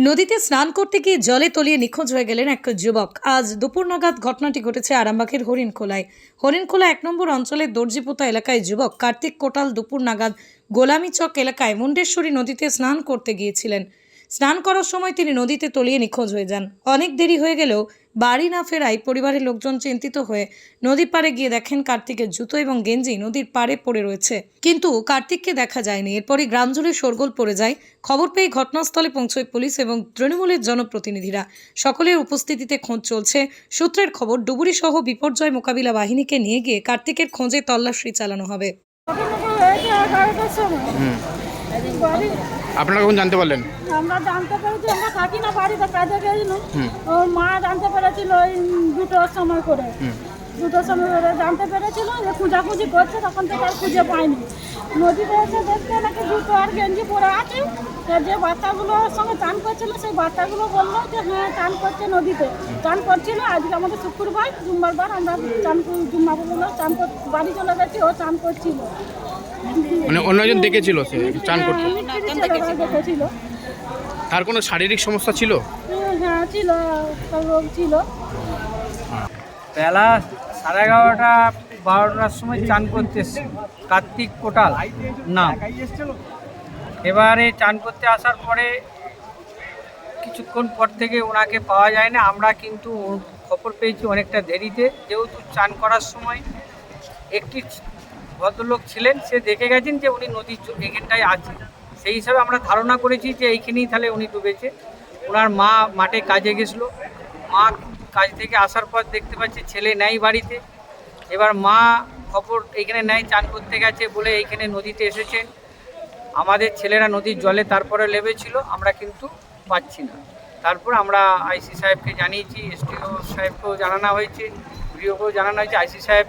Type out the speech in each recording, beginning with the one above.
নদীতে স্নান করতে গিয়ে জলে তলিয়ে নিখোঁজ হয়ে গেলেন এক যুবক। আজ দুপুর নাগাদ ঘটনাটি ঘটেছে আরামবাগের হরিণখোলায়। হরিণখোলা এক নম্বর অঞ্চলের দর্জিপোতা এলাকায় যুবক কার্তিক কোটাল দুপুর নাগাদ গোলামি চক এলাকায় মুন্ডেশ্বরী নদীতে স্নান করতে গিয়েছিলেন। স্নান করার সময় তিনি নদীতে তলিয়ে নিখোঁজ হয়ে যান। অনেক দেরি হয়ে গেলেও বাড়ি না ফেরায় পরিবারের লোকজন চিন্তিত হয়ে নদী পাড়ে গিয়ে দেখেন কার্তিকের জুতো এবং গেঞ্জি নদীর পাড়ে পড়ে রয়েছে। কিন্তু কার্তিককে দেখা যায়নি। এরপরই গ্রাম জুড়ে শোরগোল পড়ে যায়। খবর পেয়ে ঘটনাস্থলে পৌঁছয় পুলিশ এবং তৃণমূলের জনপ্রতিনিধিরা। সকলের উপস্থিতিতে খোঁজ চলছে। সূত্রের খবর ডুবুরি সহ বিপর্যয় মোকাবিলা বাহিনীকে নিয়ে গিয়ে কার্তিকের খোঁজে তল্লাশি চালানো হবে। আপনারা কখন জানতে পারলেন? আমরা জানতে পেরেছি আমরা থাকি না বাড়িতে কাজে গেছিলাম ওর মা জানতে পেরেছিল ওই দুটোর সময় করে। দুটোর সময় করে জানতে পেরেছিল যে খোঁজাখুঁজি করছে তখন থেকে আর খুঁজে পাইনি। নদীতে এসে দেখতে নাকি দুটো আর গেঞ্জি পরে আছে। যে বাচ্চাগুলোর সঙ্গে চান করছিল সেই বাচ্চাগুলো বলল যে হ্যাঁ চান করছে নদীতে। চান করছিল আজকে আমাদের শুক্রবার জুম্বার বার আমরা চান জুম্মা বলল চান বাড়ি চলে গেছি ও চান করছিল। মানে অন্য একজন দেখেছিল সে চান করতে। হ্যাঁ, দেখেছিল। তার কোনো শারীরিক সমস্যা ছিল? হ্যাঁ ছিল রোগ ছিল। বেলা সাড়ে এগারোটা বারোটার সময় চান করতে এসছি। কার্তিক কোটাল না এবারে চান করতে আসার পরে কিছুক্ষণ পর থেকে ওনাকে পাওয়া যায় না। আমরা কিন্তু খবর পেয়েছি অনেকটা দেরিতে। যেহেতু চান করার সময় একটি ভদ্রলোক ছিলেন, সে দেখে গেছেন যে উনি নদীর এখানটায় আছে সেই হিসাবে আমরা ধারণা করেছি যে এইখানেই তাহলে উনি ডুবেছে। ওনার মা মাঠে কাজে গেছিল। মা কাজ থেকে আসার পর দেখতে পাচ্ছে ছেলে নেই বাড়িতে। এবার মা খবর এখানে নেয় চান করতে গেছে বলে এইখানে নদীতে এসেছেন। আমাদের ছেলেরা নদীর জলে তারপরে লেবেছিল, আমরা কিন্তু পাচ্ছি না। তারপর আমরা আইসি সাহেবকে জানিয়েছি এসটিও সাহেবকেও জানানো হয়েছে ভিডিওকেও জানানো হয়েছে। আইসি সাহেব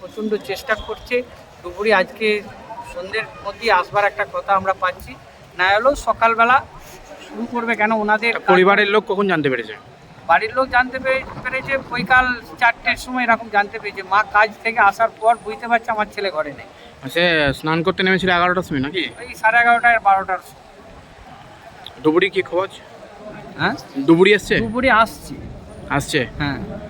প্রচণ্ড চেষ্টা করছে। দুপুরে আজকে সন্ধ্যের মধ্যে আসবার একটা কথা আমরা পাচ্ছি। না হলেও সকালবেলা শুরু করবে কেন ওনাদের পরিবারের লোক কখন জানতে পেরেছে? বাড়ির লোক জানতে পেরে- পেরেছে বৈকাল চারটের সময় এরকম জানতে পেরেছে। মা কাজ থেকে আসার পর বুঝতে পারছে আমার ছেলে ঘরে নেই। সে স্নান করতে নেমেছিল এগারোটার সময় নাকি? ওই সাড়ে এগারোটায় বারোটার সময়। ডুবুরি কি খোঁজ? হ্যাঁ? ডুবুরি আসছে দুপুরে আসছি। আসছে? হ্যাঁ।